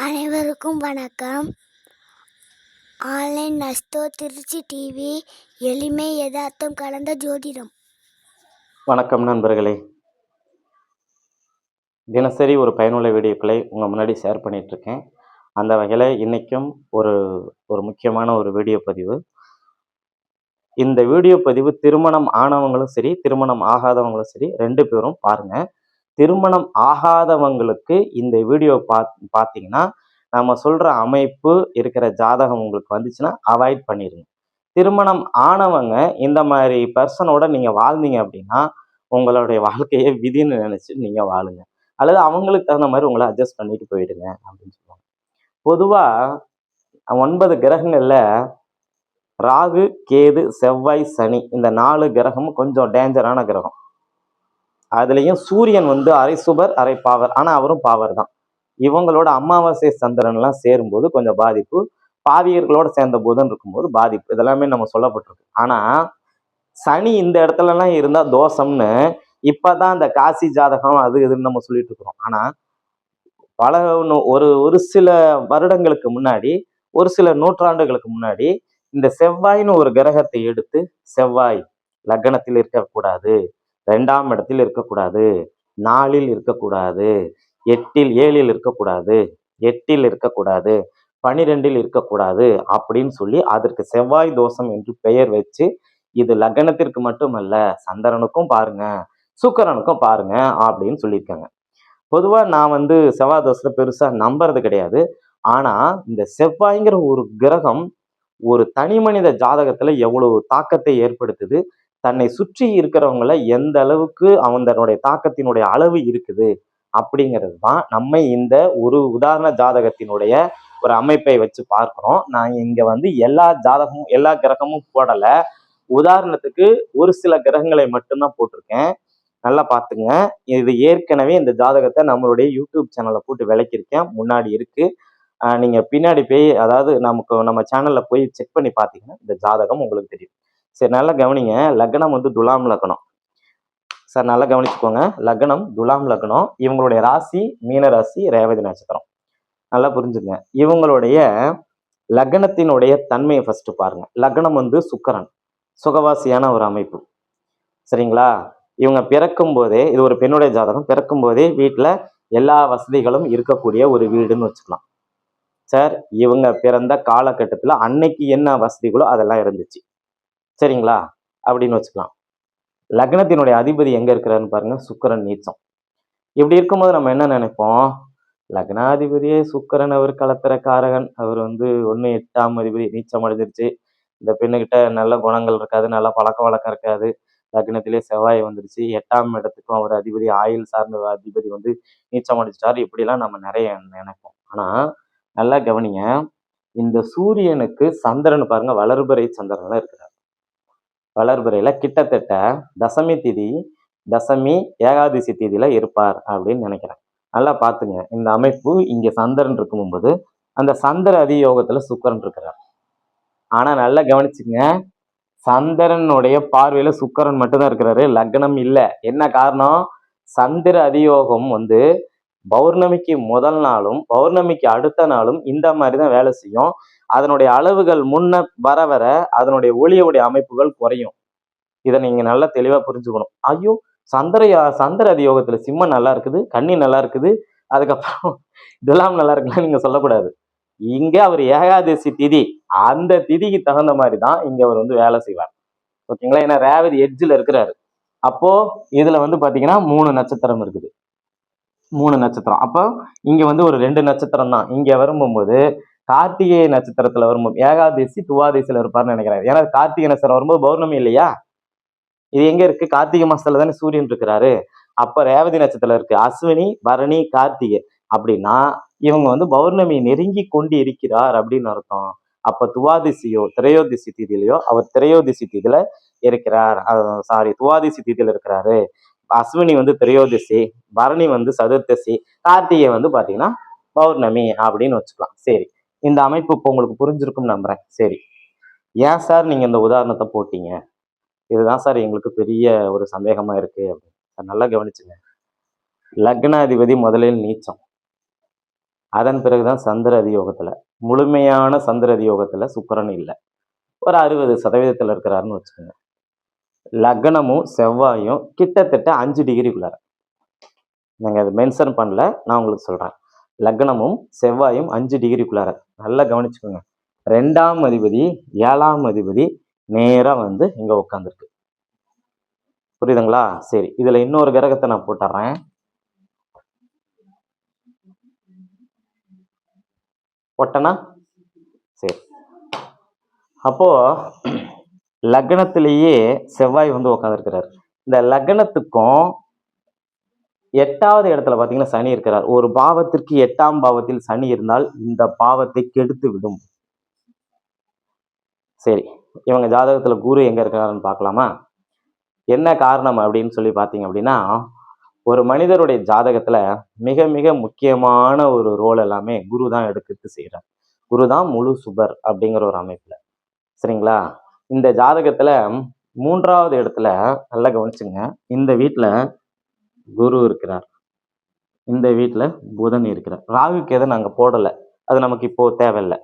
அனைவருக்கும் வணக்கம். Online நஸ்தோ Trichy TV எளிமை யதார்த்தம் கலந்த ஜோதிடம். வணக்கம் நண்பர்களே. தினசரி ஒரு பயனுள்ள வீடியோக்களை உங்கள் முன்னாடி ஷேர் பண்ணிகிட்ருக்கேன் அந்த வகையில் இன்றைக்கும் ஒரு ஒரு முக்கியமான ஒரு வீடியோ பதிவு. இந்த வீடியோ பதிவு திருமணம் ஆனவங்களும் சரி திருமணம் ஆகாதவங்களும் சரி ரெண்டு பேரும் பாருங்கள் திருமணம் ஆகாதவங்களுக்கு இந்த வீடியோ பாத் பார்த்தீங்கன்னா நம்ம சொல்கிற அமைப்பு இருக்கிற ஜாதகம் உங்களுக்கு வந்துச்சுன்னா அவாய்ட் பண்ணிடுங்க திருமணம் ஆனவங்க இந்த மாதிரி பர்சனோட நீங்கள் வாழ்ந்தீங்க அப்படின்னா உங்களுடைய வாழ்க்கையை விதின்னு நினச்சி நீங்கள் வாழுங்க. அல்லது அவங்களுக்கு தகுந்த மாதிரி உங்களை அட்ஜஸ்ட் பண்ணிட்டு போயிடுங்க அப்படின்னு சொல்லுவாங்க. பொதுவாக ஒன்பது கிரகங்களில் ராகு கேது செவ்வாய் சனி இந்த நாலு கிரகமும் கொஞ்சம் டேஞ்சரான கிரகம். அதுலேயும் சூரியன் வந்து அரை சுபர் அரை பாவர். ஆனால் அவரும் பாவர் தான். இவங்களோட அமாவாசை சந்திரன்லாம் சேரும்போது கொஞ்சம் பாதிப்பு. பாவியர்களோட சேர்ந்த புதன் இருக்கும்போது பாதிப்பு. இதெல்லாமே நம்ம சொல்லப்பட்டிருக்கு. ஆனால் சனி இந்த இடத்துலலாம் இருந்தால் தோஷம்னு இப்போதான் இந்த காசி ஜாதகம் அது இதுன்னு நம்ம சொல்லிட்டு இருக்கிறோம் ஆனால் பல ஒரு ஒரு சில வருடங்களுக்கு முன்னாடி ஒரு சில நூற்றாண்டுகளுக்கு முன்னாடி இந்த செவ்வாயின்னு ஒரு கிரகத்தை எடுத்து செவ்வாய் லக்னத்தில் இருக்கக்கூடாது. ரெண்டாம் இடத்தில் இருக்கக்கூடாது. நாலில் இருக்கக்கூடாது. எட்டில் ஏழில் இருக்கக்கூடாது. எட்டில் இருக்கக்கூடாது. பனிரெண்டில் இருக்கக்கூடாது அப்படின்னு சொல்லி அதற்கு செவ்வாய் தோஷம் என்று பெயர் வச்சு இது லக்னத்திற்கு மட்டுமல்ல சந்திரனுக்கும் பாருங்க சுக்கரனுக்கும் பாருங்க அப்படின்னு சொல்லியிருக்காங்க. பொதுவாக நான் வந்து செவ்வாய் தோஷத்தை பெருசாக நம்புறது கிடையாது. ஆனால் இந்த செவ்வாய்ங்கிற ஒரு கிரகம் ஒரு தனி மனித ஜாதகத்தில் எவ்வளவு தாக்கத்தை ஏற்படுத்துது தன்னை சுற்றி இருக்கிறவங்கள எந்த அளவுக்கு அவனுடைய தாக்கத்தினுடைய அளவு இருக்குது அப்படிங்கிறது தான் நம்ம இந்த ஒரு உதாரண ஜாதகத்தினுடைய ஒரு அமைப்பை வச்சு பார்க்குறோம். நான் இங்கே வந்து எல்லா ஜாதகமும் எல்லா கிரகமும் போடலை. உதாரணத்துக்கு ஒரு சில கிரகங்களை மட்டும்தான் போட்டிருக்கேன். நல்லா பார்த்துங்க. இது ஏற்கனவே இந்த ஜாதகத்தை நம்மளுடைய யூடியூப் சேனலில் போட்டு விளக்கியிருக்கேன். முன்னாடி இருக்குது நீங்கள் பின்னாடி போய் அதாவது நமக்கு நம்ம சேனலில் போய் செக் பண்ணி பார்த்தீங்கன்னா இந்த ஜாதகம் உங்களுக்கு தெரியும். சரி நல்லா கவனிங்க. லக்னம் வந்து துலாம் லக்னம். சார் நல்லா கவனிச்சுக்கோங்க. லக்னம் துலாம் லக்னம் இவங்களுடைய ராசி மீன ராசி ரேவதி நட்சத்திரம். நல்லா புரிஞ்சுங்க இவங்களுடைய லக்னத்தினுடைய தன்மையை ஃபஸ்ட்டு பாருங்க. லக்னம் வந்து சுக்கரன். சுகவாசியான ஒரு அமைப்பு. சரிங்களா? இவங்க பிறக்கும் போதே இது ஒரு பெண்ணுடைய ஜாதகம் பிறக்கும் போதே வீட்டில் எல்லா வசதிகளும் இருக்கக்கூடிய ஒரு வீடுன்னு வச்சுக்கலாம். சார் இவங்க பிறந்த காலகட்டத்தில் அன்னைக்கு என்ன வசதிகளோ அதெல்லாம் இருந்துச்சு. சரிங்களா? அப்படின்னு வச்சுக்கலாம். லக்னத்தினுடைய அதிபதி எங்கே இருக்கிறாருன்னு பாருங்க சுக்கரன் நீச்சம். இப்படி இருக்கும்போது நம்ம என்ன நினைப்போம்? லக்னாதிபதியே சுக்கரன் அவர் கலத்திர காரகன் அவர் வந்து ஒன்று எட்டாம் அதிபதி நீச்சம் அடைஞ்சிருச்சு. இந்த பெண்ணுக்கிட்ட நல்ல குணங்கள் இருக்காது நல்ல பழக்க வழக்கம் இருக்காது. லக்னத்திலே செவ்வாய் வந்துருச்சு. எட்டாம் இடத்துக்கும் அவர் அதிபதி ஆயுள் சார்ந்த அதிபதி வந்து நீச்சம் அடிச்சிட்டாரு இப்படிலாம் நம்ம நிறைய நினைப்போம். ஆனால் நல்லா கவனிங்க. இந்த சூரியனுக்கு சந்திரன் பாருங்க வளர்பறை சந்திரன்லாம் இருக்கிறார். வளர்பிறையில் கிட்டத்தட்ட தசமி திதி தசமி ஏகாதசி திதியில இருப்பார் அப்படின்னு நினைக்கிறேன். நல்லா பார்த்துங்க. இந்த அமைப்பு இங்கே சந்திரன் இருக்கும்போது அந்த சந்திர அதியோகத்தில் சுக்கரன் இருக்கிறார். ஆனால் நல்லா கவனிச்சுங்க. சந்திரனுடைய பார்வையில் சுக்கரன் மட்டும்தான் இருக்கிறாரு. லக்னம் இல்லை. என்ன காரணம்? சந்திர அதியோகம் வந்து பௌர்ணமிக்கு முதல் நாளும் பௌர்ணமிக்கு அடுத்த நாளும் இந்த மாதிரி தான் வேலை செய்யும். அதனுடைய அளவுகள் முன்ன வர வர அதனுடைய ஒளியோடைய அமைப்புகள் குறையும். இதை நீங்க நல்லா தெளிவா புரிஞ்சுக்கணும். ஐயோ சந்திர சந்திர அதியோகத்துல சிம்மம் நல்லா இருக்குது கண்ணி நல்லா இருக்குது அதுக்கப்புறம் இதெல்லாம் நல்லா இருக்குன்னு நீங்க சொல்லக்கூடாது. இங்க அவர் ஏகாதசி திதி அந்த திதிக்கு தகுந்த மாதிரி தான் இங்க அவர் வந்து வேலை செய்வார். ஓகேங்களா? ஏன்னா ரேவதி எட்ஜில் இருக்கிறாரு. அப்போ இதுல வந்து பாத்தீங்கன்னா மூணு நட்சத்திரம் இருக்குது. மூணு நட்சத்திரம். அப்போ இங்க வந்து ஒரு ரெண்டு நட்சத்திரம் தான். இங்க வரும்போது கார்த்திகை நட்சத்திரத்துல வரும்போது ஏகாதசி துவாதசியில இருப்பார்னு நினைக்கிறாரு ஏன்னா கார்த்திகை நட்சத்திரம் வரும்போது பௌர்ணமி இல்லையா? இது எங்க இருக்கு? கார்த்திகை மாசத்துல தானே சூரியன் இருக்கிறாரு. அப்ப ரேவதி நட்சத்திரம் இருக்கு. அஸ்வினி பரணி கார்த்திகை. அப்படின்னா இவங்க வந்து பௌர்ணமி நெருங்கி கொண்டு இருக்கிறார் அப்படின்னு அர்த்தம். அப்ப துவாதிசியோ திரையோதிசி தீதியிலையோ அவர் திரையோதிசி தீதியில இருக்கிறார். சாரி துவாதிசி தீதியில இருக்கிறாரு. அஸ்வினி வந்து திரையோதிசி பரணி வந்து சதுர்த்தசி கார்த்திகை வந்து பாத்தீங்கன்னா பௌர்ணமி அப்படின்னு வச்சுக்கலாம். சரி. இந்த அமைப்பு இப்போ உங்களுக்கு புரிஞ்சிருக்கும் நம்புறேன். சரி. ஏன் சார் நீங்க இந்த உதாரணத்தை போட்டீங்க? இதுதான் சார் எங்களுக்கு பெரிய ஒரு சந்தேகமா இருக்கு அப்படின்னு. நல்லா கவனிச்சுங்க. லக்னாதிபதி முதலில் நீச்சம். அதன் பிறகுதான் சந்திர அதியோகத்துல. முழுமையான சந்திர அதியோகத்துல சுக்கரன் இல்லை. ஒரு அறுபது சதவீதத்தில் இருக்கிறாருன்னு வச்சுக்கோங்க. லக்னமும் செவ்வாயும் கிட்டத்தட்ட அஞ்சு டிகிரிக்குள்ளார நீங்கள் அதை மென்ஷன் பண்ணல நான் உங்களுக்கு சொல்கிறேன் லக்னமும் செவ்வாயும் அஞ்சு டிகிரிக்குள்ளார. நல்லா கவனிச்சுக்கோங்க. ரெண்டாம் அதிபதி ஏழாம் அதிபதி நேராக வந்து இங்கே உட்காந்துருக்கு புரியுதுங்களா? சரி இதில் இன்னொரு கிரகத்தை நான் போட்டுறேன். போட்டனா? சரி. அப்போது லக்னத்திலேயே செவ்வாய் வந்து உட்காந்துருக்கிறார் இந்த லக்னத்துக்கும் எட்டாவது இடத்துல பார்த்தீங்கன்னா சனி இருக்கிறார். ஒரு பாவத்திற்கு எட்டாம் பாவத்தில் சனி இருந்தால் இந்த பாவத்தை கெடுத்து விடும். சரி இவங்க ஜாதகத்துல குரு எங்க இருக்கிறாருன்னு பார்க்கலாமா? என்ன காரணம் அப்படின்னு சொல்லி பார்த்தீங்க அப்படின்னா ஒரு மனிதருடைய ஜாதகத்துல மிக மிக முக்கியமான ஒரு ரோல் எல்லாமே குரு தான் எடுக்கிறது செய்கிறார் குரு தான் முழு சுபர் அப்படிங்கிற ஒரு அமைப்புல. சரிங்களா? இந்த ஜாதகத்துல மூன்றாவது இடத்துல நல்லா கவனிச்சுங்க. இந்த வீட்டுல குரு இருக்கிறார். இந்த வீட்டில் புதன் இருக்கிறார். ராகுக்கு எதை நாங்கள் போடலை. அது நமக்கு இப்போ தேவையில்லை.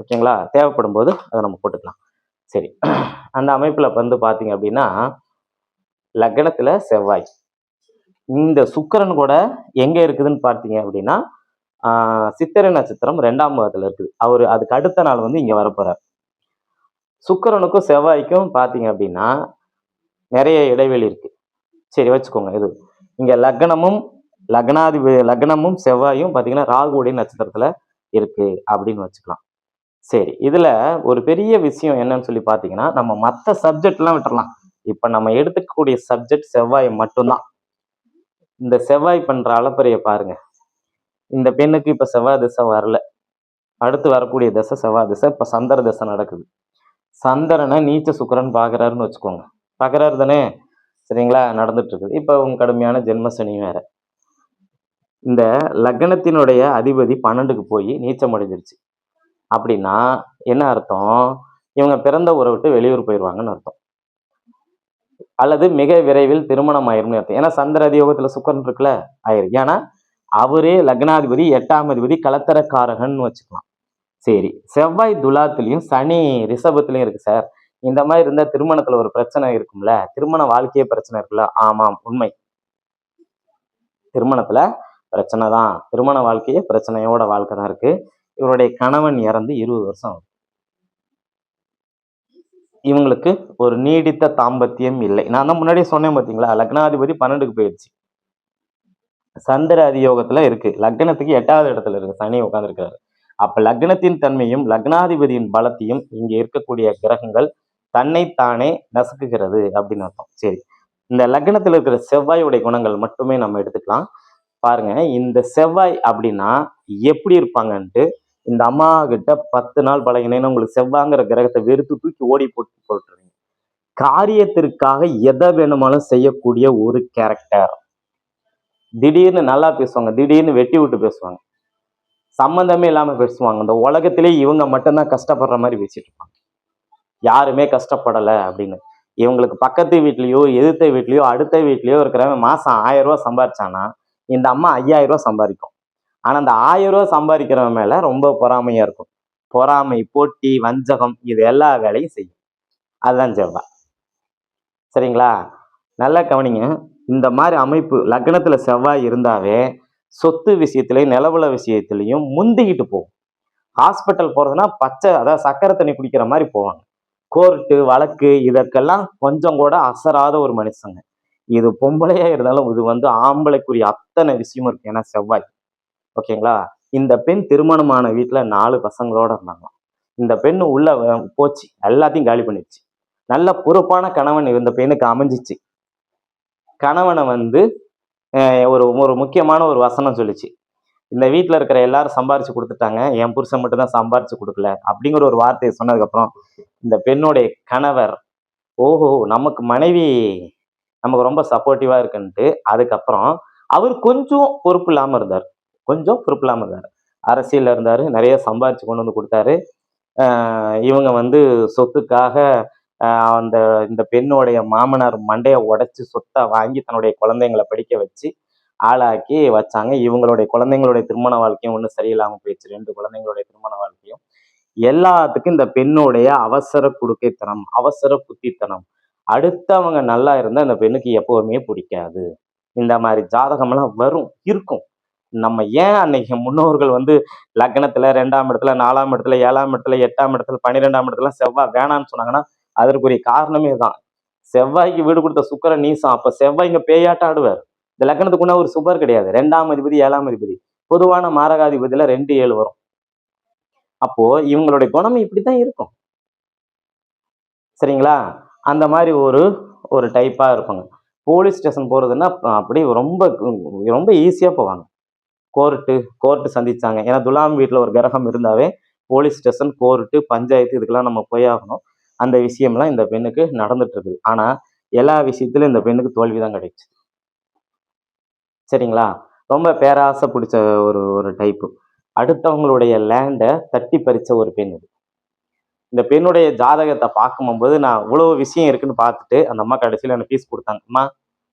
ஓகேங்களா? தேவைப்படும் போது அதை நம்ம போட்டுக்கலாம். சரி. அந்த அமைப்பில் வந்து பார்த்தீங்க அப்படின்னா லக்னத்தில் செவ்வாய். இந்த சுக்கரன் கூட எங்கே இருக்குதுன்னு பார்த்தீங்க அப்படின்னா சித்திரை நட்சத்திரம் ரெண்டாம் பாகத்தில் இருக்குது. அவர் அதுக்கு அடுத்த நாள் வந்து இங்கே வரப்போகிறார் சுக்கரனுக்கும் செவ்வாய்க்கும் பார்த்தீங்க அப்படின்னா நிறைய இடைவெளி இருக்குது சரி வச்சுக்கோங்க. இது இங்கே லக்னமும் லக்னாதிபதி லக்னமும் செவ்வாயும் பார்த்தீங்கன்னா ராகுடைய நட்சத்திரத்துல இருக்கு அப்படின்னு வச்சுக்கலாம். சரி இதுல ஒரு பெரிய விஷயம் என்னன்னு சொல்லி பார்த்தீங்கன்னா நம்ம மற்ற சப்ஜெக்ட்லாம் விட்டுறலாம். இப்போ நம்ம எடுத்துக்கக்கூடிய சப்ஜெக்ட் செவ்வாய் மட்டும்தான். இந்த செவ்வாய் பண்ற அளப்பறைய பாருங்க. இந்த பெண்ணுக்கு இப்போ செவ்வாய் திசை வரல. அடுத்து வரக்கூடிய திசை செவ்வாய் திசை இப்ப சந்திர திசை நடக்குது. சந்திரனை நீச்ச சுக்கிரன் பாக்குறாருன்னு வச்சுக்கோங்க. பார்க்குறாரு தானே? சரிங்களா? நடந்துட்டு இருக்குது இப்போ உங்க கடுமையான ஜென்ம சனி வேற. இந்த லக்னத்தினுடைய அதிபதி பன்னெண்டுக்கு போய் நீச்சம் அடைஞ்சிருச்சு. அப்படின்னா என்ன அர்த்தம்? இவங்க பிறந்த ஊரை விட்டு வெளியூர் போயிடுவாங்கன்னு அர்த்தம். அல்லது மிக விரைவில் திருமணம் ஆயிரும்னு அர்த்தம். ஏன்னா சந்திர அதியோகத்தில் சுக்கரன் இருக்குல்ல ஆயிரு. ஏன்னா அவரே லக்னாதிபதி எட்டாம் அதிபதி கலத்தரக்காரகன் வச்சுக்கலாம். சரி. செவ்வாய் துலாத்துலயும் சனி ரிஷபத்துலயும் இருக்கு சார். இந்த மாதிரி இருந்தா திருமணத்துல ஒரு பிரச்சனை இருக்கும்ல? திருமண வாழ்க்கையே பிரச்சனை இருக்குல்ல? ஆமாம் உண்மை. திருமணத்துல பிரச்சனை தான். திருமண வாழ்க்கையே பிரச்சனையோட வாழ்க்கை தான் இருக்கு. இவருடைய கணவன் இறந்து இருபது வருஷம் ஆகுது. இவங்களுக்கு ஒரு நீடித்த தாம்பத்தியம் இல்லை. நான் தான் முன்னாடியே சொன்னேன் பார்த்தீங்களா லக்னாதிபதி பன்னெண்டுக்கு போயிடுச்சு. சந்திர அதியோகத்துல இருக்கு. லக்னத்துக்கு எட்டாவது இடத்துல இருக்கு. சனி உட்காந்துருக்காரு அப்ப லக்னத்தின் தன்மையும் லக்னாதிபதியின் பலத்தையும் இங்க இருக்கக்கூடிய கிரகங்கள் தன்னைத்தானே நசுக்குகிறது அப்படின்னு அர்த்தம். சரி. இந்த லக்னத்தில் இருக்கிற செவ்வாயுடைய குணங்கள் மட்டுமே நம்ம எடுத்துக்கலாம். பாருங்க இந்த செவ்வாய் அப்படின்னா எப்படி இருப்பாங்கன்ட்டு இந்த அம்மா கிட்ட பத்து நாள் பழகினேன்னு உங்களுக்கு செவ்வாங்கிற கிரகத்தை வெறுத்து தூக்கி ஓடி போட்டு போட்டுருவீங்க. காரியத்திற்காக எதை வேணுமாலும் செய்யக்கூடிய ஒரு கேரக்டர் திடீர்னு நல்லா பேசுவாங்க திடீர்னு வெட்டி விட்டு பேசுவாங்க. சம்மந்தமே இல்லாமல் பேசுவாங்க. இந்த உலகத்திலே இவங்க மட்டும்தான் கஷ்டப்படுற மாதிரி பேசிட்டு இருப்பாங்க. யாருமே கஷ்டப்படலை அப்படின்னு. இவங்களுக்கு பக்கத்து வீட்லேயோ எதிர்த்த வீட்லேயோ அடுத்த வீட்லேயோ இருக்கிறவன் மாதம் ஆயிரம் ரூபாய் இந்த அம்மா ஐயாயிரம் ரூபா சம்பாதிக்கும். ஆனால் அந்த ஆயிரம் சம்பாதிக்கிறவன் மேலே ரொம்ப பொறாமையாக இருக்கும். பொறாமை போட்டி வஞ்சகம் இது எல்லா வேலையும் செய்யும். அதுதான் செவ்வாய் சரிங்களா? நல்லா கவனிங்க. இந்த மாதிரி அமைப்பு லக்னத்தில் செவ்வாய் இருந்தாவே சொத்து விஷயத்திலையும் நிலவுல விஷயத்துலையும் முந்திக்கிட்டு போகும். ஹாஸ்பிட்டல் போகிறதுனா பச்சை அதாவது சக்கரை தண்ணி குடிக்கிற மாதிரி போவாங்க. கோர்ட்டு வழக்கு இதற்கெல்லாம் கொஞ்சம் கூட அசராத ஒரு மனுஷங்க. இது பொம்பளையா இருந்தாலும் இது வந்து ஆம்பளைக்குரிய அத்தனை விஷயமும் இருக்கு. ஏன்னா செவ்வாய். ஓகேங்களா? இந்த பெண் திருமணமான வீட்டில் நாலு பசங்களோட இருந்தாங்களாம் இந்த பெண் உள்ள போச்சு. எல்லாத்தையும் காலி பண்ணிடுச்சு. நல்ல பொறுப்பான கணவன் இந்த பெண்ணுக்கு அமைஞ்சிச்சு. கணவனை வந்து ஒரு ஒரு முக்கியமான ஒரு வசனம் சொல்லிச்சு. இந்த வீட்டில் இருக்கிற எல்லாரும் சம்பாரிச்சு கொடுத்துட்டாங்க. என் புருஷன் மட்டும் தான் சம்பாரிச்சு கொடுக்கல அப்படிங்கிற ஒரு வார்த்தையை சொன்னதுக்கப்புறம் இந்த பெண்ணுடைய கணவர் ஓஹோ நமக்கு மனைவி நமக்கு ரொம்ப சப்போர்ட்டிவாக இருக்குன்ட்டு அதுக்கப்புறம் அவர் கொஞ்சம் பொறுப்பு இல்லாமல் இருந்தார். கொஞ்சம் பொறுப்பு இல்லாமல் இருந்தார். அரசியலில் இருந்தார் நிறைய சம்பாரிச்சு கொண்டு வந்து கொடுத்தாரு. இவங்க வந்து சொத்துக்காக அந்த இந்த பெண்ணுடைய மாமனார் மண்டையை உடச்சி சொத்தை வாங்கி தன்னுடைய குழந்தைங்களை படிக்க வச்சு ஆளாக்கி வச்சாங்க. இவங்களுடைய குழந்தைங்களுடைய திருமண வாழ்க்கையும் ஒன்றும் சரியில்லாமல் போயிடுச்சு. ரெண்டு குழந்தைங்களுடைய திருமண வாழ்க்கையும். எல்லாத்துக்கும் இந்த பெண்ணுடைய அவசர குடுக்கைத்தனம் அவசர புத்தித்தனம். அடுத்தவங்க நல்லா இருந்தால் இந்த பெண்ணுக்கு எப்பவுமே பிடிக்காது. இந்த மாதிரி ஜாதகம்லாம் வரும் இருக்கும். நம்ம ஏன் அன்னைக்கு முன்னோர்கள் வந்து லக்னத்துல ரெண்டாம் இடத்துல நாலாம் இடத்துல ஏழாம் இடத்துல எட்டாம் இடத்துல பன்னிரெண்டாம் இடத்துல செவ்வாய் வேணாம்னு சொன்னாங்கன்னா அதற்குரிய காரணமே தான் செவ்வாய்க்கு வீடு கொடுத்த சுக்கிரன் நீசம். அப்ப செவ்வாய் இங்க பேயாட்டம் ஆடுவார். இந்த லக்னத்துக்குன்னா ஒரு சுபர் கிடையாது. ரெண்டாம் அதிபதி ஏழாம் அதிபதி. பொதுவான மாரகாதிபதியில ரெண்டு ஏழு வரும். அப்போ இவங்களுடைய குணம் இப்படித்தான் இருக்கும். சரிங்களா? அந்த மாதிரி ஒரு ஒரு டைப்பா இருப்பாங்க. போலீஸ் ஸ்டேஷன் போறதுன்னா அப்படி ரொம்ப ரொம்ப ஈஸியா போவாங்க. கோர்ட்டு கோர்ட்டு சந்திச்சாங்க. ஏன்னா துலாம் வீட்டில் ஒரு கிரகம் இருந்தாவே போலீஸ் ஸ்டேஷன் கோர்ட்டு பஞ்சாயத்து இதுக்கெல்லாம் நம்ம போய் ஆகணும். அந்த விஷயம்லாம் இந்த பெண்ணுக்கு நடந்துட்டு இருக்குது. ஆனால் எல்லா விஷயத்திலும் இந்த பெண்ணுக்கு தோல்வி தான் கிடைச்சு. சரிங்களா? ரொம்ப பேராசை பிடிச்ச ஒரு ஒரு டைப்பு அடுத்தவங்களுடைய லேண்டை தட்டி பறித்த ஒரு பெண் இது. இந்த பெண்ணுடைய ஜாதகத்தை பார்க்கும்போது நான் இவ்வளோ விஷயம் இருக்குன்னு பார்த்துட்டு அந்த அம்மா கடைசியில் எனக்கு ஃபீஸ் கொடுத்தாங்க. அம்மா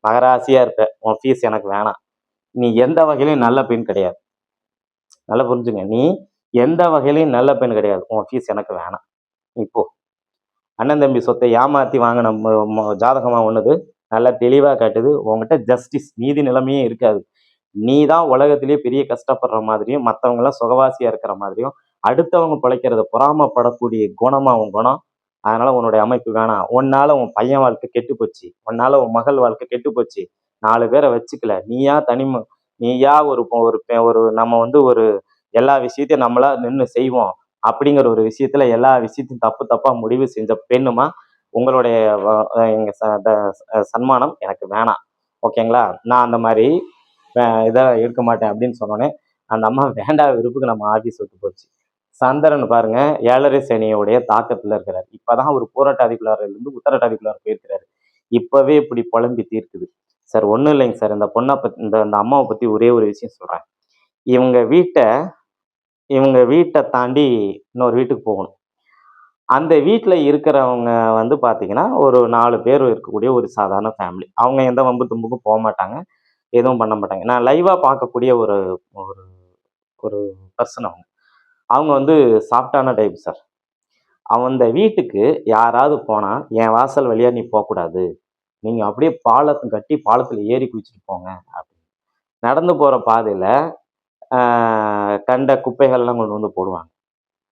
மகராசியாக இருப்ப. உன் ஃபீஸ் எனக்கு வேணாம். நீ எந்த வகையிலையும் நல்ல பெண் கிடையாது. நல்லா புரிஞ்சுங்க. நீ எந்த வகையிலையும் நல்ல பெண் கிடையாது. உன் ஃபீஸ் எனக்கு வேணாம். இப்போ அண்ணன் தம்பி சொத்தை ஏமாற்றி வாங்கின ஜாதகமாக ஒன்றுது நல்லா தெளிவாக காட்டுது. உன்கிட்ட ஜஸ்டிஸ் நீதி நிலைமையே இருக்காது. நீ தான் உலகத்திலேயே பெரிய கஷ்டப்படுற மாதிரியும் மற்றவங்களாம் சுகவாசியாக இருக்கிற மாதிரியும் அடுத்தவங்க பிழைக்கிறத பொறாமப்படக்கூடிய குணமாக உன் குணம். அதனால் உன்னுடைய அமைப்பு வேணாம். உன்னால உன் பையன் வாழ்க்கை கெட்டு போச்சு. உன்னால் உன் மகள் வாழ்க்கை கெட்டு போச்சு. நாலு பேரை வச்சுக்கல. நீயா தனிம நீயா ஒரு ஒரு பெ- ஒரு நம்ம வந்து ஒரு எல்லா விஷயத்தையும் நம்மளா நின்று செய்வோம். அப்படிங்கிற ஒரு விஷயத்துல எல்லா விஷயத்தையும் தப்பு தப்பாக முடிவு செஞ்ச பெண்ணுமா உங்களுடைய ச- சன்மானம் எனக்கு வேணாம். ஓகேங்களா? நான் அந்த மாதிரி இதை எடுக்க மாட்டேன் அப்படின்னு சொன்னோன்னே அந்த அம்மா வேண்டா விருப்புக்கு நம்ம ஆஃபீஸ் விட்டு போச்சு. சந்திரன் பாருங்க ஏழரை சனியோடைய தாக்கத்துல இருக்கிறார். இப்பதான் ஒரு போராட்டாதிக்குள்ளாரிலிருந்து உத்தரட்டாதிக்குள்ளார் போயிருக்கிறாரு. இப்பவே இப்படி புலம்பி தீர்க்குது. சார் ஒன்றும் இல்லைங்க சார். இந்த பொண்ணை பத்தி இந்த இந்த அம்மாவை பத்தி ஒரே ஒரு விஷயம் சொல்றேன். இவங்க வீட்டை இவங்க வீட்டை தாண்டி இன்னொரு வீட்டுக்கு போகணும். அந்த வீட்டில் இருக்கிறவங்க வந்து பார்த்தீங்கன்னா ஒரு நாலு பேர் இருக்கக்கூடிய ஒரு சாதாரண ஃபேமிலி அவங்க எந்த வம்பு தும்புக்கும் போக மாட்டாங்க. எதுவும் பண்ண மாட்டாங்க. நான் லைவாக பார்க்கக்கூடிய ஒரு ஒரு ஒரு பர்சன் அவங்க. அவங்க வந்து சாஃப்டான டைப் சார் அந்த வீட்டுக்கு யாராவது போனால் என் வாசல் வழியாக நீ போகக்கூடாது. நீங்கள் அப்படியே பாலத்தை கட்டி பாலத்தில் ஏறி குவிச்சிட்டு போங்க. அப்படின்னு. நடந்து போகிற பாதையில் கண்ட குப்பைகள்லாம் கொண்டு வந்து போடுவாங்க.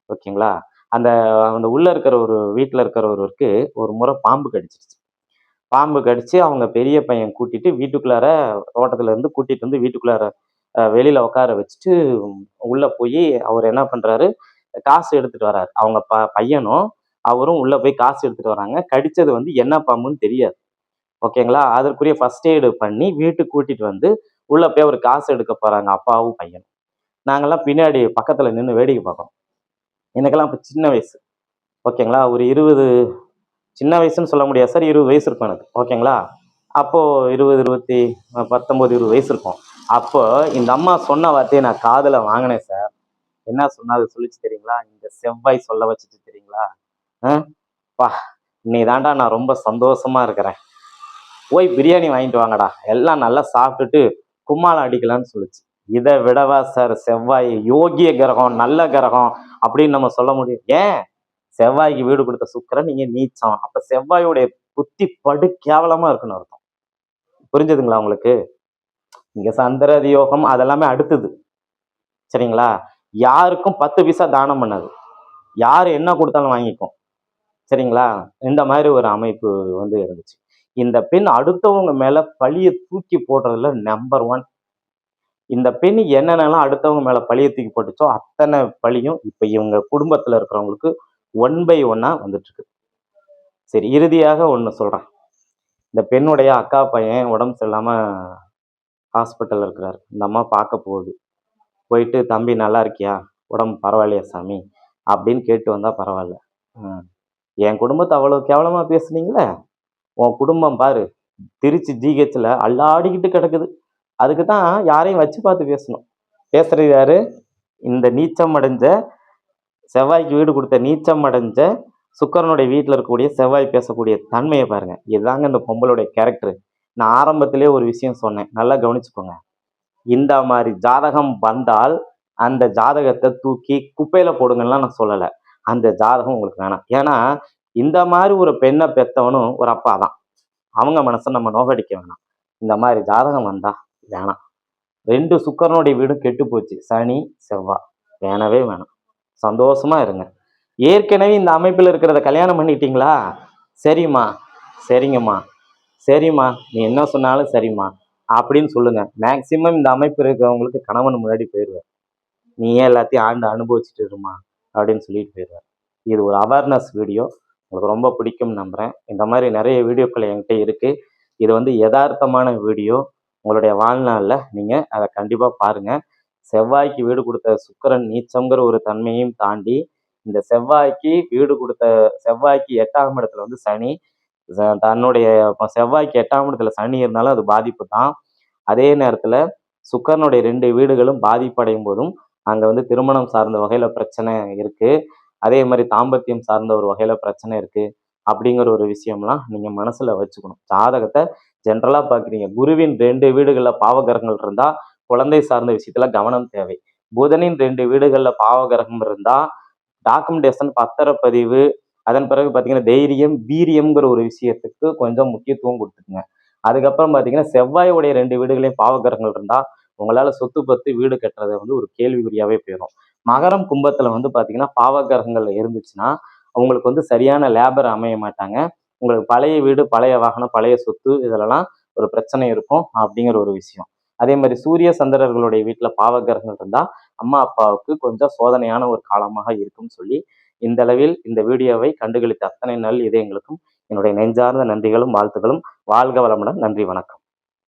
ஓகேங்களா? அந்த அந்த உள்ளே இருக்கிற ஒரு வீட்டில் இருக்கிறவருக்கு ஒரு முறை பாம்பு கடிச்சிருச்சு. பாம்பு கடித்து அவங்க பெரிய பையன் கூட்டிட்டு வீட்டுக்குள்ளார தோட்டத்துல இருந்து கூட்டிட்டு வந்து வீட்டுக்குள்ளார வெளியில் உட்கார வச்சுட்டு உள்ளே போய் அவர் என்ன பண்ணுறாரு காசு எடுத்துட்டு வராரு. அவங்க ப பையனும் அவரும் உள்ளே போய் காசு எடுத்துகிட்டு வராங்க. கடித்தது வந்து என்ன பாம்புன்னு தெரியாது. ஓகேங்களா? அதற்குரிய ஃபர்ஸ்ட் எய்டு பண்ணி வீட்டுக்கு கூட்டிகிட்டு வந்து உள்ளே போய் அவர் காசு எடுக்க போகிறாங்க அப்பாவும் பையனும். நாங்கள்லாம் பின்னாடி பக்கத்தில் நின்று வேடிக்கை பார்க்குறோம். எனக்கெல்லாம் இப்போ சின்ன வயசு. ஓகேங்களா? ஒரு இருபது சின்ன வயசுன்னு சொல்ல முடியாது சார். இருபது வயசு இருக்கும் எனக்கு. ஓகேங்களா? அப்போது இருபது இருபத்தி பத்தொம்போது இருபது வயசு இருக்கும். அப்போ இந்த அம்மா சொன்ன வார்த்தையை நான் காதில் வாங்கினேன் சார். என்ன சொன்னா அது சொல்லிச்சு தெரியுங்களா? இந்த செவ்வாய் சொல்ல வச்சுட்டு தெரியுங்களா? ஆ? பா நீ தாண்டா நான் ரொம்ப சந்தோஷமா இருக்கிறேன். போய் பிரியாணி வாங்கிட்டு வாங்கடா. எல்லாம் நல்லா சாப்பிட்டுட்டு கும்மாளம் அடிக்கலான்னு சொல்லுச்சு. இதை விடவா சார் செவ்வாய் யோகிய கிரகம் நல்ல கிரகம் அப்படின்னு நம்ம சொல்ல முடியும். ஏன்? செவ்வாய்க்கு வீடு கொடுத்த சுக்கிரன் நீங்க நீச்சம். அப்ப செவ்வாயோடைய புத்தி படு கேவலமா இருக்குன்னு அர்த்தம். புரிஞ்சுதுங்களா உங்களுக்கு? இங்க சந்திரதி யோகம் அதெல்லாமே அடுத்தது. சரிங்களா? யாருக்கும் பத்து பைசா தானம் பண்ணாது. யார் என்ன கொடுத்தாலும் வாங்கிக்கும். சரிங்களா? இந்த மாதிரி ஒரு அமைப்பு வந்து இருந்துச்சு. இந்த பெண் அடுத்தவங்க மேல பழிய தூக்கி போடுறதுல நம்பர் ஒன் இந்த பெண் என்னென்னலாம் அடுத்தவங்க மேல பழிய தூக்கி போட்டுச்சோ அத்தனை பழியும் இப்ப இவங்க குடும்பத்துல இருக்கிறவங்களுக்கு ஒன் பை ஒன்னா வந்துட்டு இருக்கு சரி இறுதியாக ஒன்று சொல்றேன். இந்த பெண்ணுடைய அக்கா பையன் உடம்பு சரியில்லாம ஹாஸ்பிட்டல் இருக்கிறார். இந்த அம்மா பார்க்க போகுது. போயிட்டு தம்பி நல்லா இருக்கியா? உடம்பு பரவாயில்லையா சாமி? அப்படின்னு கேட்டு வந்தா பரவாயில்ல. என் குடும்பத்தை அவ்வளோ கேவலமா பேசுனீங்களே? உன் குடும்பம் பாரு திருச்சி ஜிஹெச்ல அல்லாடிக்கிட்டு கிடக்குது. அதுக்கு தான் யாரையும் வச்சு பார்த்து பேசணும். பேசுறது யாரு? இந்த நீச்சம் அடைஞ்ச செவ்வாய்க்கு வீடு கொடுத்த நீச்சம் அடைஞ்ச சுக்கரனுடைய வீட்டில் இருக்கக்கூடிய செவ்வாய் பேசக்கூடிய தன்மையை பாருங்க. இதுதாங்க இந்த பொம்பளுடைய கேரக்டர் நான் ஆரம்பத்திலே ஒரு விஷயம் சொன்னேன். நல்லா கவனிச்சுக்கோங்க. இந்த மாதிரி ஜாதகம் வந்தால் அந்த ஜாதகத்தை தூக்கி குப்பையில போடுங்கலாம் நான் சொல்லலை. அந்த ஜாதகம் உங்களுக்கு வேணாம். ஏன்னா இந்த மாதிரி ஒரு பெண்ணை பெற்றவனும் ஒரு அப்பா தான். அவங்க மனசை நம்ம நோகடிக்க வேணாம். இந்த மாதிரி ஜாதகம் வந்தா வேணாம். ரெண்டு சுக்கரனுடைய வீடும் கெட்டு போச்சு சனி செவ்வாய் வேணவே வேணாம். சந்தோஷமா இருங்க. ஏற்கனவே இந்த அமைப்பில் இருக்கிறத கல்யாணம் பண்ணிட்டீங்களா? சரிம்மா. சரிங்கம்மா. சரிம்மா. நீ என்ன சொன்னாலும் சரிம்மா. அப்படின்னு சொல்லுங்க. மேக்சிமம் இந்த அமைப்பு இருக்கிறவங்களுக்கு கணவன் முன்னாடி போயிடுவார். நீ ஏன் எல்லாத்தையும் ஆண்டு அனுபவிச்சுட்டு இருமா? அப்படின்னு சொல்லிட்டு போயிடுவார். இது ஒரு அவேர்னஸ் வீடியோ உங்களுக்கு ரொம்ப பிடிக்கும் நம்புகிறேன் இந்த மாதிரி நிறைய வீடியோக்கள் என்கிட்ட இருக்குது இது வந்து யதார்த்தமான வீடியோ. உங்களுடைய வாழ்நாளில் நீங்கள் அதை கண்டிப்பாக பாருங்கள் செவ்வாய்க்கு வீடு கொடுத்த சுக்கரன் நீச்சம்ங்கிற ஒரு தன்மையும் தாண்டி இந்த செவ்வாய்க்கு வீடு கொடுத்த செவ்வாய்க்கு எட்டாம் இடத்துல வந்து சனி தன்னுடைய செவ்வாய்க்கு எட்டாம் இடத்துல சனி இருந்தாலும் அது பாதிப்பு தான். அதே நேரத்தில் சுக்கரனுடைய ரெண்டு வீடுகளும் பாதிப்படையும் போதும். அங்கே வந்து திருமணம் சார்ந்த வகையில் பிரச்சனை இருக்குது அதே மாதிரி தாம்பத்தியம் சார்ந்த ஒரு வகையில் பிரச்சனை இருக்குது அப்படிங்கிற ஒரு விஷயம்லாம் நீங்கள் மனசில் வச்சுக்கணும். ஜாதகத்தை ஜென்ரலாக பார்க்குறீங்க குருவின் ரெண்டு வீடுகளில் பாவகிரகங்கள் இருந்தால் குழந்தை சார்ந்த விஷயத்தில் கவனம் தேவை. புதனின் ரெண்டு வீடுகளில் பாவகிரகம் இருந்தால் டாக்குமெண்டேஷன் பத்திரப்பதிவு அதன் பிறகு பார்த்தீங்கன்னா தைரியம் வீரியம்ங்கிற ஒரு விஷயத்துக்கு கொஞ்சம் முக்கியத்துவம் கொடுத்துக்குங்க. அதுக்கப்புறம் பார்த்தீங்கன்னா செவ்வாயுடைய ரெண்டு வீடுகளையும் பாவகிரகங்கள் இருந்தால் உங்களால் சொத்து பத்து வீடு கட்டுறது வந்து ஒரு கேள்விக்குறியாகவே போயிடும். மகரம் கும்பத்தில் வந்து பார்த்தீங்கன்னா பாவகிரகங்கள் இருந்துச்சுன்னா அவங்களுக்கு வந்து சரியான லேபர் அமைய மாட்டாங்க. உங்களுக்கு பழைய வீடு பழைய வாகனம் பழைய சொத்து இதிலெல்லாம் ஒரு பிரச்சனை இருக்கும் அப்படிங்கிற ஒரு விஷயம். அதே மாதிரி சூரிய சந்திரர்களுடைய வீட்டில் பாவகிரகங்கள் இருந்தால் அம்மா அப்பாவுக்கு கொஞ்சம் சோதனையான ஒரு காலமாக இருக்கும்னு சொல்லி இந்த அளவில் இந்த வீடியோவை கண்டுகளித்த அத்தனை நல் இதயங்களுக்கும் என்னுடைய நெஞ்சார்ந்த நன்றிகளும் வாழ்த்துக்களும் வாழ்க வளமுடன். நன்றி வணக்கம்.